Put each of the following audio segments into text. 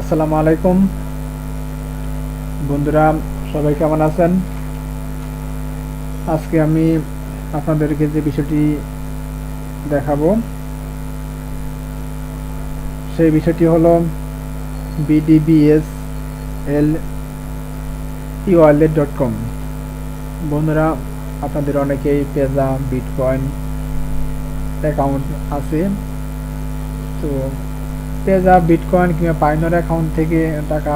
আসসালামু আলাইকুম। বন্ধুরা, সবাই কেমন আছেন? আজকে আমি আপনাদেরকে যে বিষয়টি দেখাবো, সেই বিষয়টি হলো বিডিবিএস এল ইওয়ালেট ডট কম বন্ধুরা, আপনাদের অনেকেই পেজা বিটকয়েন অ্যাকাউন্ট আছে, তো পেজা বিটকয়েন কিংবা পাইনর অ্যাকাউন্ট থেকে টাকা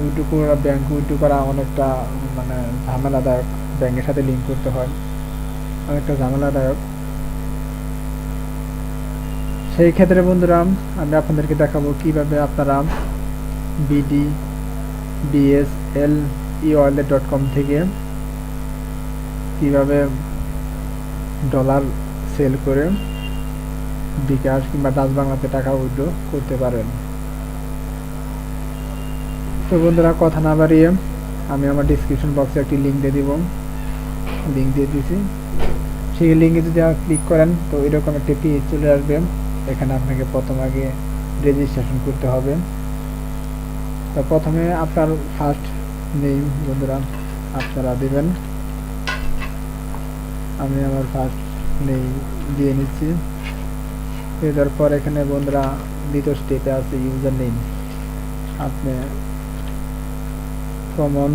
উইথড্র করা ব্যাংক উইথড্র করা অনেকটা মানে ঝামেলাদায়ক, ব্যাংকের সাথে লিঙ্ক করতে হয়। অনেকটা ঝামেলাদায়ক। সেই ক্ষেত্রে বন্ধুরা, আমি আপনাদেরকে দেখাবো কীভাবে আপনারা BD BSL e wallet dot com থেকে কীভাবে ডলার সেল করে বিকাশ কিংবা ডাচ বাংলাতে টাকা উইথড্র করতে পারেন। তো বন্ধুরা, কথা না বাড়িয়ে আমি আমার ডিসক্রিপশন বক্সে একটি লিঙ্ক দিয়ে দিব। লিঙ্ক দিয়ে দিয়েছি। সেই লিঙ্কে যদি ক্লিক করেন, তো এরকম একটি পেজ চলে আসবে। এখানে আপনাকে প্রথম আগে রেজিস্ট্রেশন করতে হবে। তো প্রথমে আপনার ফার্স্ট নেম বন্ধুরা, আপনারা দেবেন। আমি আমার ফার্স্ট নেই দিয়ে নিচ্ছি। দেওয়ার পর এখানে বন্ধুরা দ্বিতীয় স্টেপে আছে ইউজার নেম আপনি কমন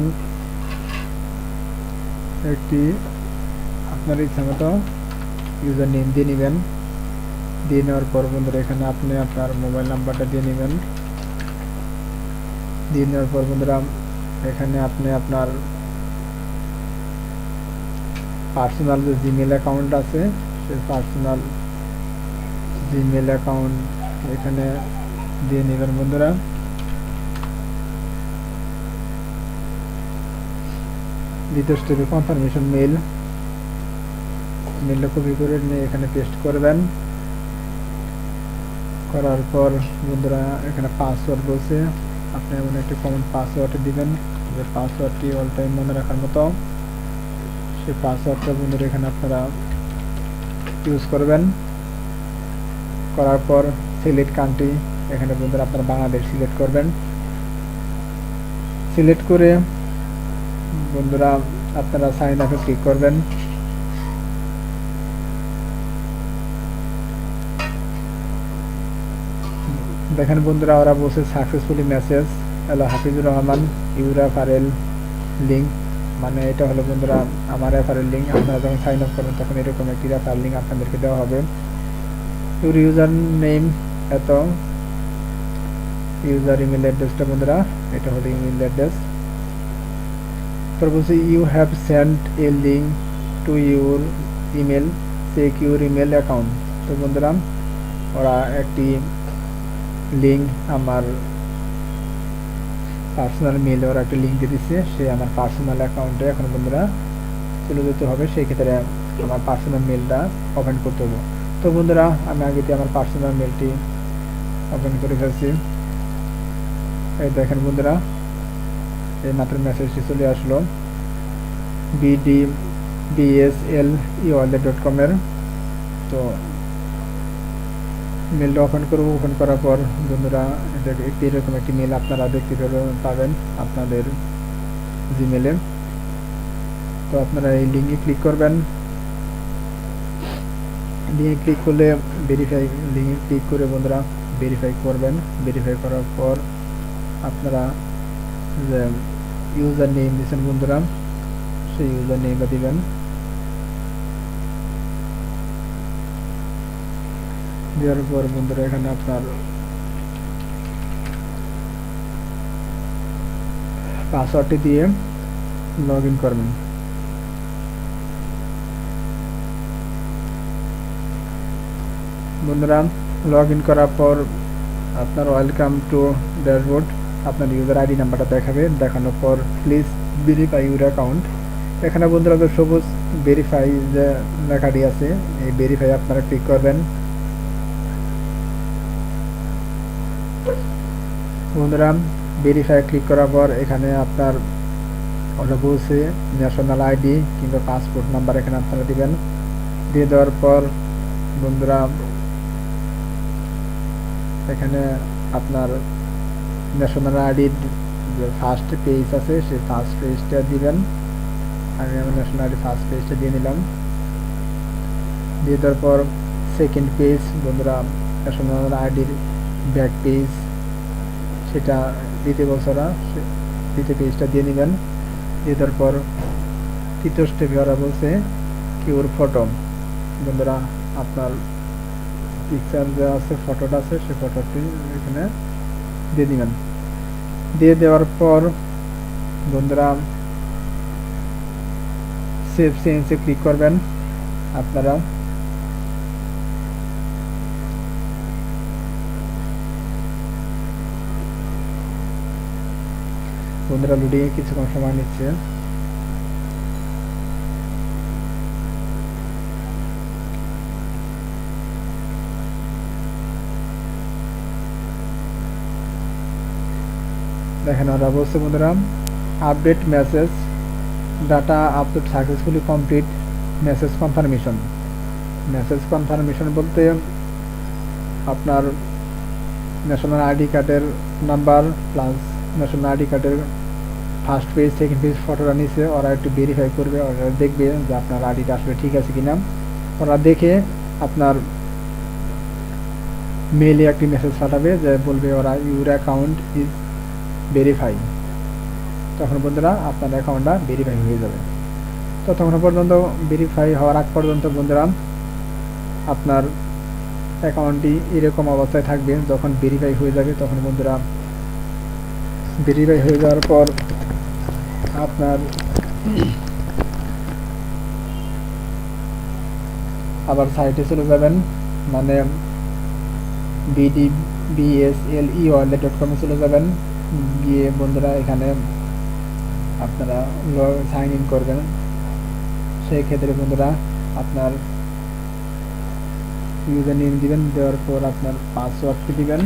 একটি আপনার ইচ্ছা মতো ইউজার নেম দিয়ে নেবেন। দিয়ে নেওয়ার পর বন্ধুরা এখানে আপনি আপনার মোবাইল নাম্বারটা দিয়ে নেবেন। দিয়ে নেওয়ার পর বন্ধুরা এখানে আপনি আপনার পার্সোনাল যে জিমেল অ্যাকাউন্ট আছে, সেই পার্সোনাল জিমেল অ্যাকাউন্ট এখানে দিয়ে নেবেন বন্ধুরা। দ্বিতীয় স্টেপে কনফার্মেশন মেল মেলটা কপি করে নিয়ে এখানে পেস্ট করবেন। করার পর বন্ধুরা এখানে পাসওয়ার্ড বলছে। আপনি এমন একটি কমন পাসওয়ার্ড দিবেন, যে পাসওয়ার্ডটি অল টাইম মনে রাখার মতো। সেই পাসওয়ার্ডটা বন্ধুরা এখানে আপনারা ইউজ করবেন। করার পর সিলেক্ট কান্ট্রি এখানে বন্ধুরা আপনারা বাংলাদেশ সিলেক্ট করবেন। সিলেক্ট করে বন্ধুরা আপনারা সাইন আপে ক্লিক করবেন। দেখেন বন্ধুরা, ওরা বসে successfully message hello Hafizur Rahman ইউরা Pharrell link মানে এটা হলো বন্ধুরা, আমার রেফারেল লিঙ্ক আপনারা যখন সাইন আপ করবেন, তখন এরকম একটি রেফারেল লিঙ্ক আপনাদেরকে দেওয়া হবে। ইউর ইউজার নেম এত, ইউজার ইমেল অ্যাড্রেসটা বন্ধুরা, এটা হলো ইমেল অ্যাড্রেস। তারপর বলছি you have sent a link to your email check your email account তো বন্ধুরা, ওরা একটি লিঙ্ক আমার পার্সোনাল মেলে ওরা একটা লিঙ্ক দিয়ে দিচ্ছে, সে আমার পার্সোনাল অ্যাকাউন্টে এখন বন্ধুরা, চলে যেতে হবে সেই ক্ষেত্রে আমার পার্সোনাল মেলটা ওপেন করতে হবে। তো বন্ধুরা, আমি আগেতে আমার পার্সোনাল মেলটি ওপেন করে ফেলছি। এই দেখেন বন্ধুরা, এই মাত্র মেসেজটি চলে আসলো। বিডি বিএসএল ইওয়ালেট ডট কমের তো মেলটা ওপেন করব ওপেন করার পর বন্ধুরা একটি এরকম একটি মেল আপনারা দেখতে পাবেন আপনাদের জিমেলে তো আপনারা এই লিঙ্কে ক্লিক করবেন। লিঙ্কে ক্লিক করলে ভেরিফাই লিঙ্কে ক্লিক করে বন্ধুরা ভেরিফাই করবেন। ভেরিফাই করার পর আপনারা যে ইউজার নেম দিচ্ছেন বন্ধুরা, সেই ইউজার নেমটা দিবেন। দেওয়ার পর বন্ধুরা এখানে আপনার পাসওয়ার্ডটি দিয়ে লগ ইন করবেন। বন্ধুরা লগ ইন করার পর আপনার ওয়েলকাম টু ড্যাশবোর্ড আপনার ইউজার আইডি নাম্বারটা দেখাবে। দেখানোর পর প্লিজ ভেরিফাই ইউর অ্যাকাউন্ট এখানে বন্ধুরা সবুজ ভেরিফাই যে লেখাটি আছে, এই ভেরিফাই আপনারা ক্লিক করবেন। বন্ধুরা ভেরিফাই ক্লিক করার পর এখানে আপনার ওটা বলছে ন্যাশনাল আইডি কিংবা পাসপোর্ট নাম্বার এখানে আপনারা দিবেন। দিয়ে দেওয়ার পর বন্ধুরা এখানে আপনার ন্যাশনাল আইডির যে ফার্স্ট পেজ আছে, সেই ফার্স্ট পেজটা দিবেন। আমি আমার ন্যাশনাল আইডি ফার্স্ট পেজটা দিয়ে নিলাম। দিয়ে দেওয়ার পর সেকেন্ড পেজ বন্ধুরা ন্যাশনাল আইডির ব্যাক পেজ সেটা দ্বিতীয় বছরা দ্বিতীয় পেজটা দিয়ে নেবেন। দিয়ে দেওয়ার পর তৃতীয় স্টেপে ওরা বলছে কিউর ফটো বন্ধুরা, আপনার পিকচার যে আছে ফটোটা আছে সেই ফটোটি এখানে দিয়ে দিবেন। দিয়ে দেওয়ার পর বন্ধুরা সেভ চেঞ্জে ক্লিক করবেন। আপনারা বন্ধুরা লুডিংয়ে কিছুক্ষণ সময় নিচ্ছে। দেখেন ওরা বলছে, বন্ধুরা update message data upload successfully complete message confirmation message confirmation বলতে আপনার ন্যাশনাল আইডি কার্ডের নাম্বার প্লাস ন্যাশনাল আইডি কার্ডের ফার্স্ট পেজ সেকেন্ড পেজ ফটোটা নিচে ওরা একটু ভেরিফাই করবে, ওরা দেখবে যে আপনার আইডিটা আসলে ঠিক আছে কিনা। ওরা দেখে আপনার মেইলে একটি মেসেজ পাঠাবে যে বলবে ওরা ইউর অ্যাকাউন্ট ইজ ভেরিফাই তখন বন্ধুরা, আপনার অ্যাকাউন্টটা ভেরিফাই হয়ে যাবে। তো তখন পর্যন্ত ভেরিফাই হওয়ার আগ পর্যন্ত বন্ধুরা, আপনার অ্যাকাউন্টটি এরকম অবস্থায় থাকবে, যখন ভেরিফাই হয়ে যাবে, তখন বন্ধুরা ভেরিফাই হয়ে যাওয়ার পর আপনার আবার সাইটে চলে যাবেন মানে BD BSL e wallet dot কমে চলে যাবেন। গিয়ে বন্ধুরা এখানে আপনারা সাইন ইন করবেন। সেই ক্ষেত্রে বন্ধুরা আপনার ইউজার নেম দিবেন, দেওয়ার পর আপনার পাসওয়ার্ডটি দিবেন?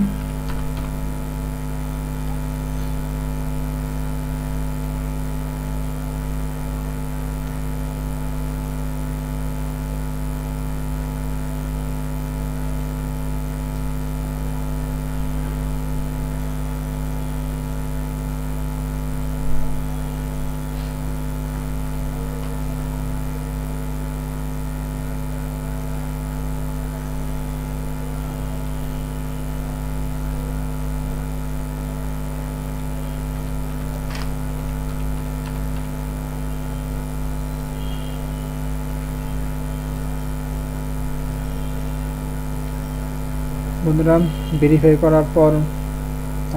বন্ধুরা ভেরিফাই করার পর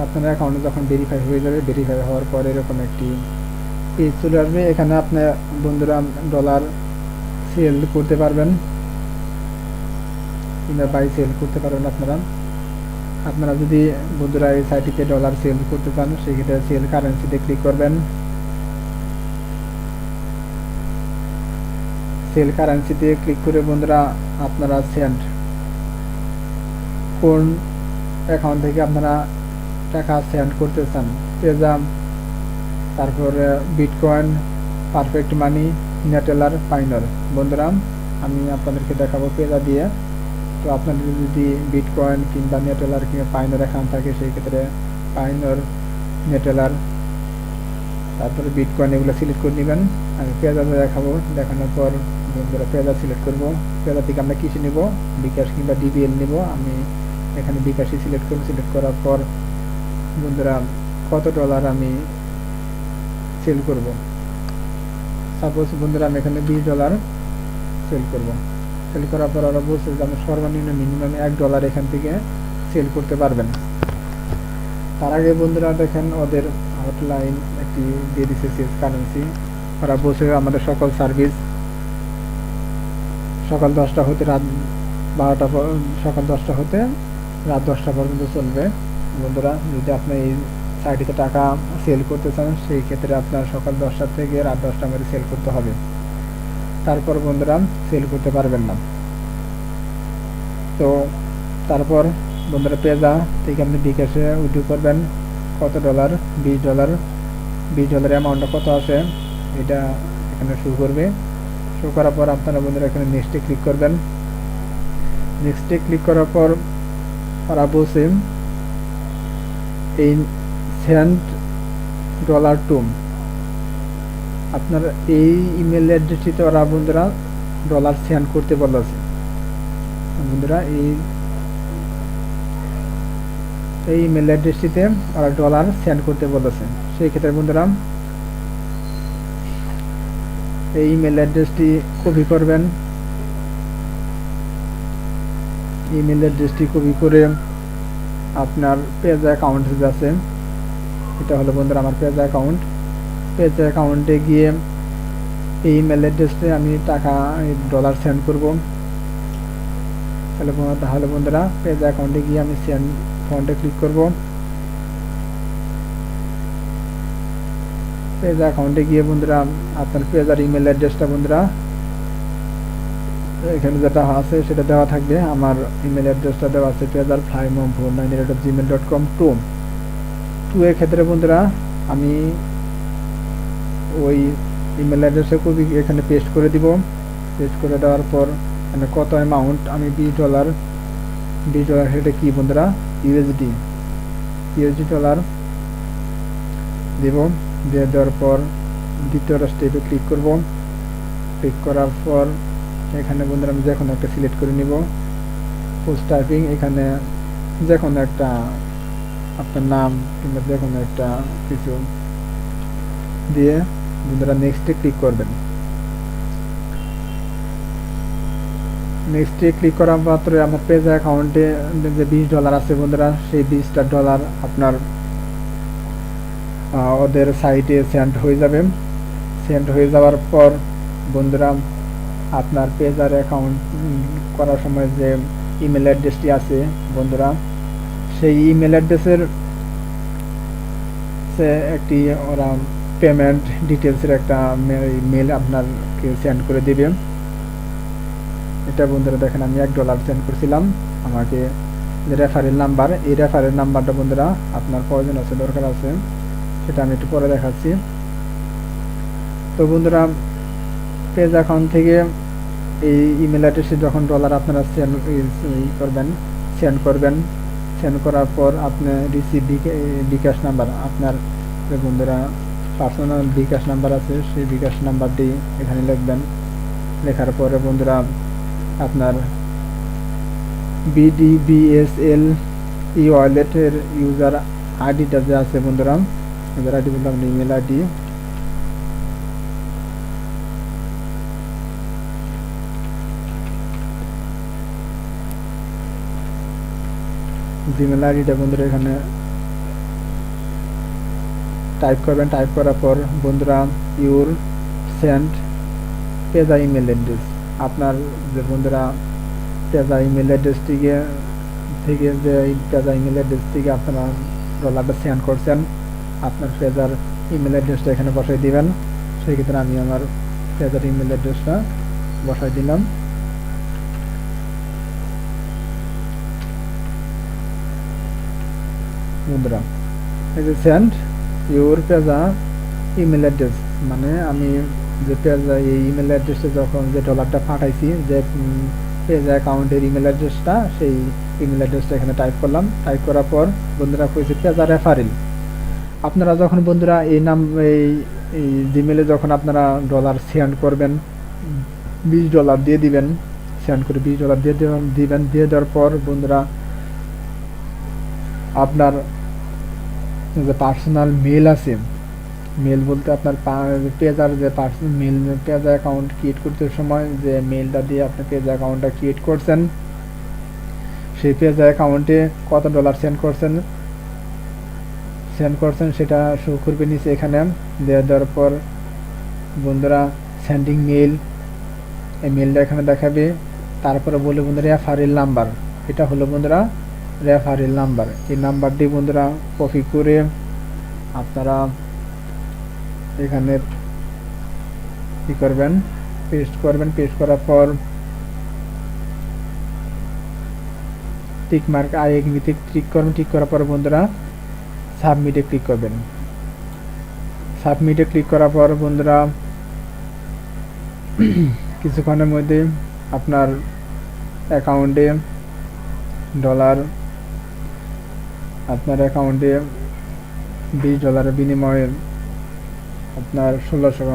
আপনার অ্যাকাউন্টে যখন ভেরিফাই হয়ে যাবে ভেরিফাই হওয়ার পর এরকম একটি পেজ চলে আসবে। এখানে আপনার বন্ধুরা ডলার সেল করতে পারবেন। কিংবা বাই সেল করতে পারবেন আপনারা। আপনারা যদি বন্ধুরা এই সাইটটিতে ডলার সেল করতে চান, সেক্ষেত্রে সেল কারেন্সিতে ক্লিক করবেন। সেল কারেন্সিতে ক্লিক করে বন্ধুরা আপনারা সেন্ড কোন অ্যাকাউন্ট থেকে আপনারা টাকা সেন্ড করতে চান পেজাম তারপরে bitcoin Perfect Money Neteller Payoneer বন্ধুরা, আমি আপনাদেরকে দেখাবো পেজা দিয়ে। তো আপনাদের যদি বিটকয়েন কিংবা নেটেলার কিংবা পাইনর অ্যাকাউন্ট থাকে সেই ক্ষেত্রে পাইনর নেটেলার তারপরে বিটকয়েন এগুলো সিলেক্ট করে নেবেন। আমি পেজাতে দেখাবো, দেখানোর পর বন্ধুরা পেজা সিলেক্ট করব। পেজা থেকে আমরা কিছু নেব, বিকাশ কিংবা ডিবিএল নেব। আমি এখানে বিকাশই সিলেক্ট করব। সিলেক্ট করার পর বন্ধুরা, কত ডলার আমি সেল করব? সাপোজ বন্ধুরা, আমি এখানে বিশ ডলার সেল করব। সেল করার পর ওরা বলছে যে, আমি সর্বনিম্ন মিনিমাম এক ডলার এখান থেকে সেল করতে পারবেন তার আগে বন্ধুরা, দেখেন ওদের হটলাইন একটি দিয়ে দিচ্ছে সেলস কারেন্সি ওরা বলছে, আমাদের সকল সার্ভিস সকাল দশটা হতে রাত বারোটা সকাল দশটা হতে রাত দশটা পর্যন্ত চলবে। বন্ধুরা, যদি আপনি এই সাইটটিতে টাকা সেল করতে চান, সেই ক্ষেত্রে আপনার সকাল দশটা থেকে রাত দশটা মধ্যে সেল করতে হবে। তারপর বন্ধুরা সেল করতে পারবেন না। তো তারপর বন্ধুরা পেজা থেকে আপনি বিকাশে উইথড্র করবেন। কত ডলার বিশ ডলার বিশ ডলারের অ্যামাউন্টটা কত আসে? এটা এখানে শুরু করবে। শুরু করার পর আপনারা বন্ধুরা এখানে নেক্সটে ক্লিক করবেন। নেক্সটে ক্লিক করার পর বলছে এই সেন্ড ডলার টু আপনার এই ইমেল অ্যাড্রেসটিতে ওরা বন্ধুরা ডলার সেন্ড করতে বলেছে বন্ধুরা, এই এই ইমেল অ্যাড্রেসটিতে ওরা ডলার সেন্ড করতে বলেছে সেই ক্ষেত্রে বন্ধুরা, এই ইমেল অ্যাড্রেসটি কপি করবেন ইমেল অ্যাড্রেসটি কপি করে আপনার পেজ অ্যাকাউন্ট আছে, এটা হলো বন্ধুরা আমার পেজ অ্যাকাউন্ট পেজ অ্যাকাউন্টে গিয়ে এই ইমেল অ্যাড্রেসে আমি টাকা ডলার সেন্ড করব। তাহলে তাহলে বন্ধুরা পেজ অ্যাকাউন্টে গিয়ে আমি সেন্ড ফন্টে ক্লিক করব। পেজ অ্যাকাউন্টে গিয়ে বন্ধুরা, আপনার পেজ আর ইমেল অ্যাড্রেসটা বন্ধুরা এখানে যেটা আছে, সেটা দেওয়া থাকবে। আমার ইমেল অ্যাড্রেসটা দেওয়া আছে পেজার fly mom four nine eight Gmail dot com two two এর ক্ষেত্রে বন্ধুরা, আমি ওই ইমেল অ্যাড্রেসে খুবই এখানে পেস্ট করে দিব। পেস্ট করে দেওয়ার পর মানে কত অ্যামাউন্ট আমি বিশ ডলার বিশ ডলার সেটা কি বন্ধুরা? ইউএসডি ইউএসডি ডলার দেব। দিয়ে দেওয়ার পর দ্বিতীয় স্টেপে ক্লিক করব। ক্লিক করার পর এখানে বন্ধুরা আমি যে কোনো একটা সিলেক্ট করে নিব। পোস্ট টাইপিং এখানে যে কোনো একটা আপনার নাম কিংবা যে কোনো একটা কিছু দিয়ে বন্ধুরা নেক্সটে ক্লিক করবেন। নেক্সটে ক্লিক করা মাত্র আমার পেজ অ্যাকাউন্টে যে বিশ ডলার আছে বন্ধুরা, সেই বিশটা ডলার আপনার ওদের সাইটে সেন্ড হয়ে যাবে। সেন্ড হয়ে যাওয়ার পর বন্ধুরা আপনার পেজ আর অ্যাকাউন্ট করার সময় যে ইমেল অ্যাড্রেসটি আছে, বন্ধুরা, সেই ইমেল অ্যাড্রেসের একটি ওরা পেমেন্ট ডিটেলসের একটা মেল আপনাকে সেন্ড করে দেবে। এটা বন্ধুরা দেখেন, আমি এক ডলার সেন্ড করছিলাম। আমাকে যে রেফারেল নাম্বার এই রেফারেল নাম্বারটা বন্ধুরা আপনার প্রয়োজন আছে, দরকার আছে, সেটা আমি একটু পরে দেখাচ্ছি। তো বন্ধুরা পেজ অ্যাকাউন্ট থেকে এই ইমেল অ্যাড্রেসে যখন ডলার আপনারা সেন্ড করবেন সেন্ড করবেন সেন্ড করার পর আপনি রিসিভ বিকাশ নাম্বার আপনার বন্ধুরা পার্সোনাল বিকাশ নাম্বার আছে, সেই বিকাশ নাম্বারটি এখানে লিখবেন। লেখার পরে বন্ধুরা আপনার বিডিবিএসএল ই ওয়ালেটের ইউজার আইডিটা যে আছে বন্ধুরা ইউজার আইডি বললাম ইমেল আইডি জিমেল বন্ধুরা এখানে টাইপ করবেন। টাইপ করার পর বন্ধুরা your send Payza email address আপনার যে বন্ধুরা পেজা ইমেল অ্যাড্রেস থেকে যে পেজা ইমেল অ্যাড্রেস থেকে আপনারা ডলারটা সেন্ড করছেন, আপনার পেজার ইমেল অ্যাড্রেসটা এখানে বসাই দিবেন। সেই ক্ষেত্রে আমি আমার পেজার ইমেল অ্যাড্রেসটা বসাই দিলাম। বন্ধুরা এই যে send your Payza email address মানে আমি যে পেজা এই ইমেল অ্যাড্রেসে যখন যে ডলারটা পাঠাইছি, যে পেজ অ্যাকাউন্টের ইমেল অ্যাড্রেসটা সেই ইমেল অ্যাড্রেসটা এখানে টাইপ করলাম। টাইপ করার পর বন্ধুরা কইছে পেজা রেফারেল আপনারা যখন বন্ধুরা এই নাম, এই জিমেলে যখন আপনারা ডলার সেন্ড করবেন, বিশ ডলার দিয়ে দিবেন সেন্ড করে বিশ ডলার দিয়ে দিবেন, দিয়ে দেওয়ার পর বন্ধুরা আপনার যে পার্সোনাল মেল আছে মেল বলতে আপনার পেজার যে personal mail page account create করতে সময় যে মেলটা দিয়ে আপনি পেজ অ্যাকাউন্টটা ক্রিয়েট করছেন, সেই পেজ অ্যাকাউন্টে কত ডলার সেন্ড করছেন সেন্ড করছেন সেটা শো করবে নিচে এখানে দেওয়া দেওয়ার পর বন্ধুরা সেন্ডিং মেল এই মেলটা এখানে দেখাবে, তারপরে বলে বন্ধুরা ফারিল নাম্বার এটা হলো বন্ধুরা রেফারেল নাম্বার এই নাম্বারটি বন্ধুরা কপি করে আপনারা এখানে কি করবেন পেস্ট করবেন। পেস্ট করার পর টিক মার্ক আই এগ্রিতে ক্লিক করবেন। ক্লিক করার পর বন্ধুরা সাবমিটে ক্লিক করবেন। সাবমিটে ক্লিক করার পর বন্ধুরা কিছুক্ষণের মধ্যে আপনার অ্যাকাউন্টে ডলার আপনার অ্যাকাউন্টে বিশ ডলারের বিনিময়ে আপনার ষোলোশো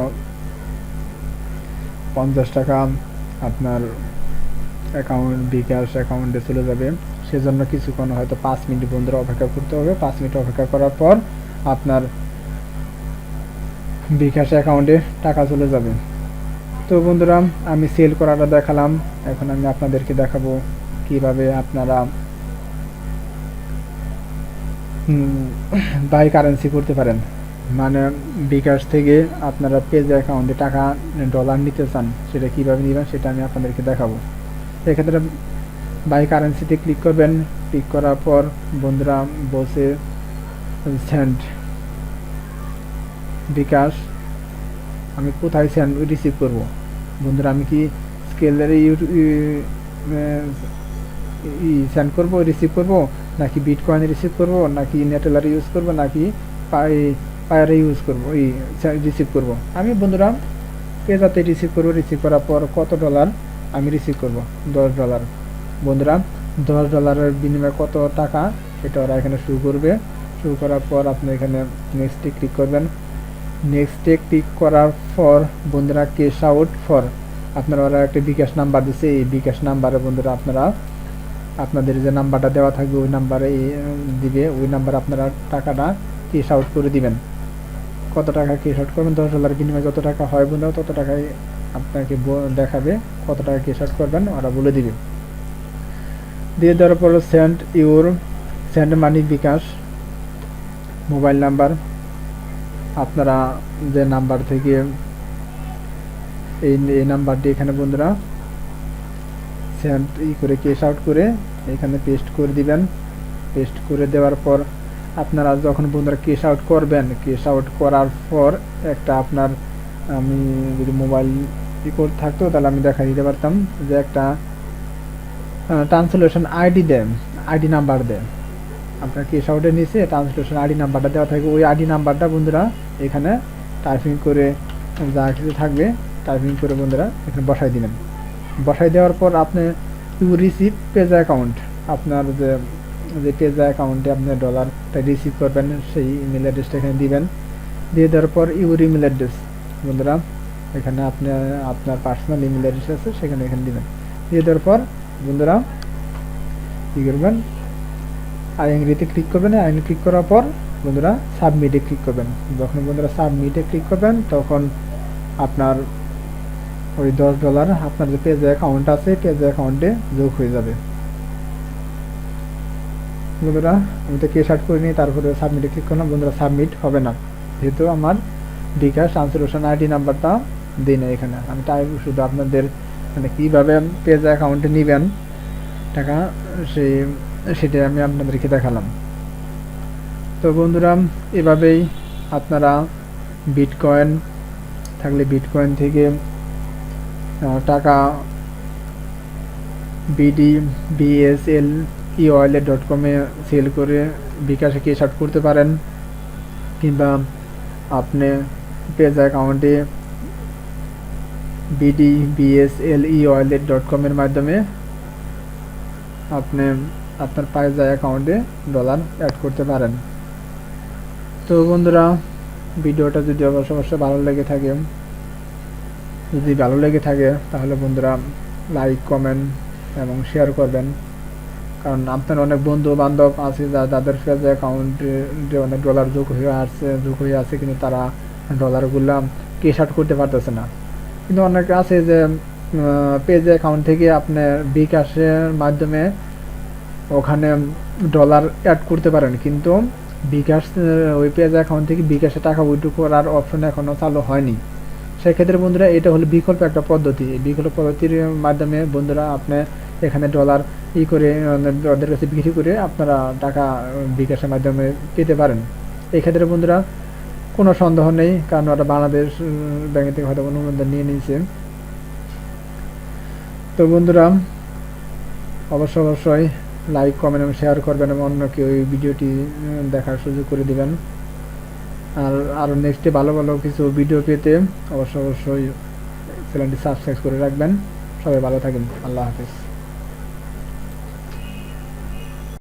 পঞ্চাশ টাকা আপনার অ্যাকাউন্ট বিকাশ অ্যাকাউন্টে চলে যাবে। সেজন্য কিছুক্ষণ হয়তো পাঁচ মিনিট বন্ধুরা অপেক্ষা করতে হবে। পাঁচ মিনিট অপেক্ষা করার পর আপনার বিকাশ অ্যাকাউন্টে টাকা চলে যাবে। তো বন্ধুরা, আমি সেল করাটা দেখালাম। এখন আমি আপনাদেরকে দেখাবো কীভাবে আপনারা বাই কারেন্সি করতে পারেন। মানে বিকাশ থেকে আপনারা পেজ অ্যাকাউন্টে টাকা ডলার নিতে চান, সেটা কীভাবে নেবেন সেটা আমি আপনাদেরকে দেখাবো। এক্ষেত্রে বাই কারেন্সিতে ক্লিক করবেন। ক্লিক করার পর বন্ধুরা বসে সেন্ড বিকাশ, আমি কোথায় সেন্ড রিসিভ করব? বন্ধুরা, আমি কি স্কেলের সেন্ড করব রিসিভ করব? নাকি বিটকয়েন রিসিভ করব, নাকি নেটেলার ইউজ করব, নাকি পায়ারে ইউজ করব, এই রিসিভ করব। আমি বন্ধুরা, পেজাতে রিসিভ করব রিসিভ করার পর কত ডলার আমি রিসিভ করব? দশ ডলার বন্ধুরা, দশ ডলারের বিনিময়ে কত টাকা, সেটা ওরা এখানে শুরু করবে। শুরু করার পর আপনি এখানে নেক্সটে ক্লিক করবেন। নেক্সটে ক্লিক করার পর বন্ধুরা কেশ আউট ফর আপনারা ওরা একটা বিকাশ নাম্বার দিচ্ছে এই বিকাশ নাম্বারে বন্ধুরা, আপনারা আপনাদের যে নাম্বারটা দেওয়া থাকবে, ওই নাম্বারে দিবে। ওই নাম্বারে আপনারা টাকাটা কেশ আউট করে দিবেন। কত টাকা কেশ আউট করবেন? দশ ডলার বিনিময়ে যত টাকা হয় বন্ধুরা তত টাকায় আপনাকে দেখাবে কত টাকা কেশ আউট করবেন, ওরা বলে দিবে। দিয়ে দেওয়ার পর send your sent money bKash mobile number আপনারা যে নাম্বার থেকে এই নাম্বারটি এখানে বন্ধুরা সেন্ড ই করে কেশ আউট করে এখানে পেস্ট করে দিবেন। পেস্ট করে দেওয়ার পর আপনারা যখন বন্ধুরা কেশ আউট করবেন কেশ আউট করার পর একটা আপনার আমি যদি মোবাইল ই করে থাকতো তাহলে আমি দেখা দিতে পারতাম যে একটা ট্রান্সলেশন আইডি দেন আইডি নাম্বার দেন। আপনার কেশ আউটের নিচে ট্রান্সলেশন আইডি নাম্বারটা দেওয়া থাকবে। ওই আইডি নাম্বারটা বন্ধুরা এখানে টাইপিং করে যা কিছু থাকবে টাইপিং করে বন্ধুরা এখানে বসাই দিবেন। বসাই দেওয়ার পর আপনি ইউ রিসিভ পেজ অ্যাকাউন্ট আপনার যে যে পেজ অ্যাকাউন্টে আপনি ডলারটা রিসিভ করবেন, সেই ইমেল অ্যাড্রেসটা এখানে দিবেন। দিয়ে দেওয়ার পর ইউর ইমেল অ্যাড্রেস বন্ধুরা, এখানে আপনি, আপনার পার্সোনাল ইমেল অ্যাড্রেস আছে, সেখানে এখানে দিবেন। দিয়ে দেওয়ার পর, বন্ধুরা, কী করবেন? আইএনগ্রিতে ক্লিক করবেন আইএন ক্লিক করার পর, বন্ধুরা সাবমিটে ক্লিক করবেন। যখন বন্ধুরা সাবমিটে ক্লিক করবেন, তখন আপনার ওই দশ ডলার আপনার যে পেজ অ্যাকাউন্ট আছে পেজ অ্যাকাউন্টে যোগ হয়ে যাবে। বন্ধুরা, আমি তো কেস করে নিই তারপরে সাবমিটে ক্লিক করলাম। বন্ধুরা সাবমিট হবে না। যেহেতু আমার বিকাশ ট্রান্সলেশন আইডি নাম্বারটা দিই না এখানে। আমি তাই শুধু আপনাদের মানে কীভাবে পেজ অ্যাকাউন্টে নেবেন, টাকা, সেই সেটা আমি আপনাদেরকে দেখালাম। তো বন্ধুরা, এভাবেই আপনারা বিটকয়েন থাকলে বিটকয়েন থেকে টাকা BD BSL e wallet dot কমে সেল করে বিকাশে কেস আউট করতে পারেন? কিংবা আপনি পেজ অ্যাকাউন্টে BD BSL e wallet dot কমের মাধ্যমে আপনি আপনার পায়জা অ্যাকাউন্টে ডলার অ্যাড করতে পারেন। তো বন্ধুরা, ভিডিওটা যদি অবশ্য অবশ্যই ভালো লেগে থাকে যদি ভালো লেগে থাকে, তাহলে বন্ধুরা লাইক কমেন্ট এবং শেয়ার করবেন। কারণ আপনার অনেক বন্ধু বান্ধব আছে যা যাদের ফেজ অ্যাকাউন্টে অনেক ডলার যোগ হয়ে আসছে, যোগ হয়ে আছে কিন্তু তারা ডলারগুলো কেশ আউট করতে পারতেছে না। কিন্তু অনেকে আছে যে পেজ অ্যাকাউন্ট থেকে আপনার বিকাশের মাধ্যমে ওখানে ডলার অ্যাড করতে পারেন। কিন্তু বিকাশ, ওই পেজ অ্যাকাউন্ট থেকে বিকাশে টাকা উইথড্র করার অপশন এখনও চালু হয়নি। সেক্ষেত্রে বন্ধুরা, এটা হলো বিকল্প একটা পদ্ধতি। বিকল্প পদ্ধতির মাধ্যমে বন্ধুরা আপনি এখানে ডলার ই করে ওদের কাছে বিক্রি করে আপনারা টাকা বিকাশের মাধ্যমে পেতে পারেন। এই ক্ষেত্রে বন্ধুরা, কোনো সন্দেহ নেই, কারণ ওরা বাংলাদেশ ব্যাংক থেকে হয়তো অনুমোদন নিয়ে নিয়েছে। তো বন্ধুরা, অবশ্যই অবশ্যই লাইক কমেন্ট এবং শেয়ার করবেন এবং অন্য কেউ ওই ভিডিওটি দেখার সুযোগ করে দিবেন। আর আরও নেক্সটে ভালো ভালো কিছু ভিডিও পেতে অবশ্যই অবশ্যই চ্যানেলটি সাবস্ক্রাইব করে রাখবেন। সবাই ভালো থাকেন। আল্লাহ হাফিজ।